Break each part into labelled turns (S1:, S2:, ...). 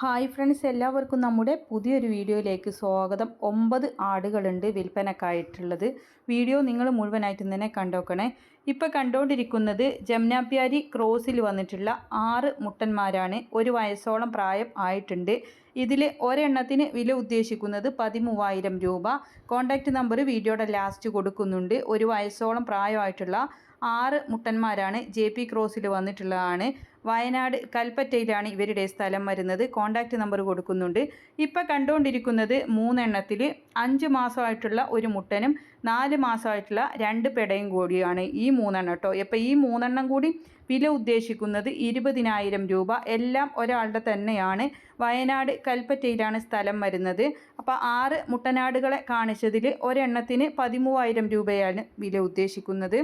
S1: Hi friends എല്ലാവർക്കും നമ്മുടെ പുതിയൊരു വീഡിയോയിലേക്ക് സ്വാഗതം. ഒമ്പത് ആടുകളുണ്ട് വിൽപ്പനക്കായിട്ടുള്ളത്. വീഡിയോ നിങ്ങൾ മുഴുവനായിട്ടും തന്നെ കണ്ടോക്കണേ. ഇപ്പോൾ കണ്ടുകൊണ്ടിരിക്കുന്നത് ജംനാപ്യാരി ക്രോസിൽ വന്നിട്ടുള്ള ആറ് മുട്ടന്മാരാണ്. ഒരു വയസ്സോളം പ്രായം ആയിട്ടുണ്ട്. ഇതിൽ ഒരെണ്ണത്തിന് വില ഉദ്ദേശിക്കുന്നത് പതിമൂവായിരം രൂപ. കോൺടാക്റ്റ് നമ്പർ വീഡിയോയുടെ ലാസ്റ്റ് കൊടുക്കുന്നുണ്ട്. ഒരു വയസ്സോളം പ്രായമായിട്ടുള്ള ആറ് മുട്ടന്മാരാണ് ജെ പി ക്രോസിൽ വന്നിട്ടുള്ളതാണ്. വയനാട് കൽപ്പറ്റയിലാണ് ഇവരുടെ സ്ഥലം വരുന്നത്. കോൺടാക്റ്റ് നമ്പർ കൊടുക്കുന്നുണ്ട്. ഇപ്പോൾ കണ്ടുകൊണ്ടിരിക്കുന്നത് മൂന്നെണ്ണത്തിൽ അഞ്ച് മാസമായിട്ടുള്ള ഒരു മുട്ടനും നാല് മാസമായിട്ടുള്ള രണ്ട് പെടയും കൂടിയാണ് ഈ മൂന്നെണ്ണം കേട്ടോ ഇപ്പോൾ ഈ മൂന്നെണ്ണം കൂടി വില ഉദ്ദേശിക്കുന്നത് ഇരുപതിനായിരം രൂപ. എല്ലാം ഒരാളുടെ തന്നെയാണ്. വയനാട് കൽപ്പറ്റയിലാണ് സ്ഥലം വരുന്നത്. അപ്പോൾ ആറ് മുട്ടനാടുകളെ കാണിച്ചതിൽ ഒരെണ്ണത്തിന് പതിമൂവായിരം രൂപയാണ് വില ഉദ്ദേശിക്കുന്നത്.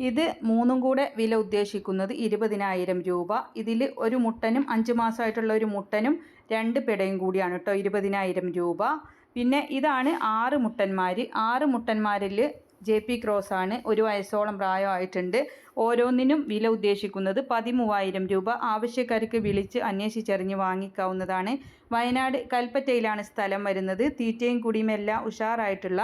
S1: ഇത് മൂന്നും കൂടെ വില ഉദ്ദേശിക്കുന്നത് ഇരുപതിനായിരം രൂപ. ഇതിൽ ഒരു മുട്ടനും അഞ്ച് മാസമായിട്ടുള്ള ഒരു മുട്ടനും രണ്ട് പിടയും കൂടിയാണ് കേട്ടോ ഇരുപതിനായിരം രൂപ. പിന്നെ ഇതാണ് ആറ് മുട്ടന്മാർ ആറ് മുട്ടന്മാരിൽ ജെ പി ക്രോസ് ആണ് ഒരു വയസ്സോളം പ്രായമായിട്ടുണ്ട്. ഓരോന്നിനും വില ഉദ്ദേശിക്കുന്നത് പതിമൂവായിരം രൂപ. ആവശ്യക്കാർക്ക് വിളിച്ച് അന്വേഷിച്ചറിഞ്ഞ് വാങ്ങിക്കാവുന്നതാണ്. വയനാട് കൽപ്പറ്റയിലാണ് സ്ഥലം വരുന്നത്. തീറ്റയും കുടിയുമെല്ലാം ഉഷാറായിട്ടുള്ള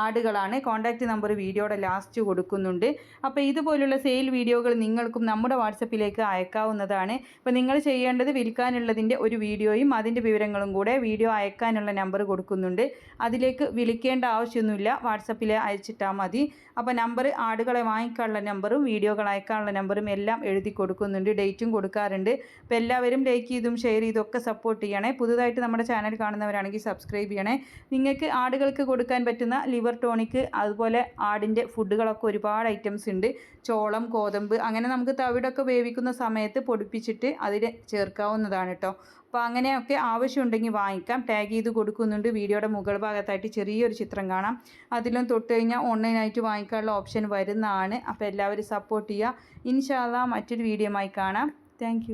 S1: ആടുകളാണ്. കോൺടാക്റ്റ് നമ്പർ വീഡിയോയുടെ ലാസ്റ്റ് കൊടുക്കുന്നുണ്ട്. അപ്പോൾ ഇതുപോലുള്ള സെയിൽ വീഡിയോകൾ നിങ്ങൾക്കും നമ്മുടെ വാട്സപ്പിലേക്ക് അയക്കാവുന്നതാണ്. അപ്പോൾ നിങ്ങൾ ചെയ്യേണ്ടത് വിൽക്കാനുള്ളതിന്റെ ഒരു വീഡിയോയും അതിന്റെ വിവരങ്ങളും കൂടെ വീഡിയോ അയക്കാനുള്ള നമ്പർ കൊടുക്കുന്നുണ്ട്. അതിലേക്ക് വിളിക്കേണ്ട ആവശ്യമൊന്നുമില്ല. വാട്സപ്പിൽ അയച്ചിട്ടാൽ മതി. അപ്പോൾ നമ്പർ ആടുകളെ വാങ്ങിക്കാനുള്ള നമ്പറും വീഡിയോകൾ അയക്കാനുള്ള നമ്പറും എല്ലാം എഴുതി കൊടുക്കുന്നുണ്ട്. ഡേറ്റും കൊടുക്കാറുണ്ട്. അപ്പോൾ എല്ലാവരും ലൈക്ക് ചെയ്തും ഷെയർ ചെയ്തും ഒക്കെ സപ്പോർട്ട് ചെയ്യണേ. പുതുതായിട്ട് നമ്മുടെ ചാനൽ കാണുന്നവരാണെങ്കിൽ സബ്സ്ക്രൈബ് ചെയ്യണേ. നിങ്ങൾക്ക് ആടുകൾക്ക് കൊടുക്കാൻ പറ്റുന്ന ലിവർ ടോണിക്ക് അതുപോലെ ആടിന്റെ ഫുഡുകളൊക്കെ ഒരുപാട് ഐറ്റംസ് ഉണ്ട്. ചോളം ഗോതമ്പ് അങ്ങനെ നമുക്ക് തവിടൊക്കെ വേവിക്കുന്ന സമയത്ത് പൊടിപ്പിച്ചിട്ട് അതിൽ ചേർക്കാവുന്നതാണ് കേട്ടോ അപ്പോൾ അങ്ങനെയൊക്കെ ആവശ്യമുണ്ടെങ്കിൽ വാങ്ങിക്കാം. ടാഗ് ചെയ്ത് കൊടുക്കുന്നുണ്ട്. വീഡിയോയുടെ മുകൾ ഭാഗത്തായിട്ട് ചെറിയൊരു ചിത്രം കാണാം. അതിലും തൊട്ട് കഴിഞ്ഞാൽ ഓൺലൈനായിട്ട് വാങ്ങിക്കാനുള്ള ഓപ്ഷൻ വരുന്നതാണ്. അപ്പോൾ എല്ലാവരും സപ്പോർട്ട് ചെയ്യുക. ഇൻഷാല്ല മറ്റൊരു വീഡിയോ കാണാം. താങ്ക്